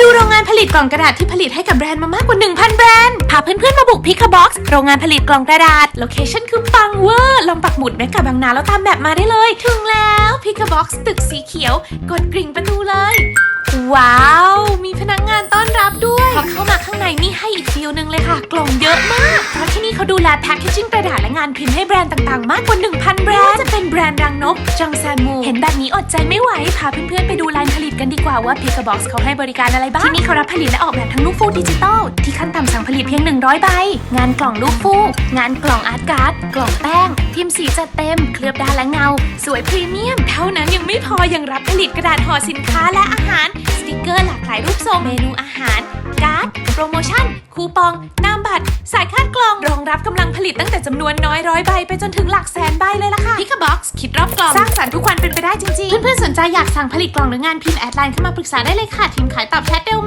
ดูโรงงานผลิตกล่องกระดาษที่ผลิตให้กับแบรนด์มามากกว่า 1,000 แบรนด์ พาเพื่อนๆมาบุกพิคาบ็อกซ์โรงงานผลิตกล่องกระดาษ โลเคชั่นคือปังเวอร์ ลองปักหมุดแมกะบางนาแล้วตามแบบมาได้เลย ถึงแล้วพิคาบ็อกซ์ตึกสีเขียว กดกริ่งประตูเลย ว้าว พอเข้ามาข้างในนี่ให้อีกฟิลนึงเลยค่ะ กล่องเยอะมาก เพราะที่นี่เขาดูแลแพคเกจิ้งกระดาษและงานพิมพ์ให้แบรนด์ต่างๆ มากกว่า 1,000 แบรนด์ไม่ว่าจะเป็นแบรนด์รังนก จังแซนมู เห็นแบบนี้อดใจไม่ไหว พาเพื่อนๆไปดูไลน์ผลิตกันดีกว่าว่าพิกบ็อกซ์เขาให้บริการอะไรบ้าง ที่นี่เขารับผลิตและออกแบบทั้งลูกฟูกดิจิตอลที่ขั้นต่ำสั่งผลิตเพียง 100 ใบ งานกล่องลูกฟูกงานกล่องอาร์ตการ์ด กล่องแป้ง พิมพ์สีจัดเต็ม เคลือบด้านและเงา สวยพรีเมียม เท่านั้นยังไม่พอยังรับผลิตกระดาษห่อสินค้าและอาหารากหลายรูปทรงเมนูอาหาร การ์ด โปรโมชั่น คูปอง นามบัตร สายคาดกล่อง รองรับกำลังผลิตตั้งแต่จำนวนน้อยร้อยใบ ไปจนถึงหลักแสนใบเลยล่ะค่ะพิกบ็อกซ์คิดรอบกล่อง สร้างสรรค์ทุกวันเป็นไปได้จริงๆ เพื่อนๆสนใจอยากสั่งผลิตกล่องหรือ งานพิมพ์แอดไลน์เข้ามาปรึกษาได้เลยค่ะ ทีมขายตอบแชทเร็ว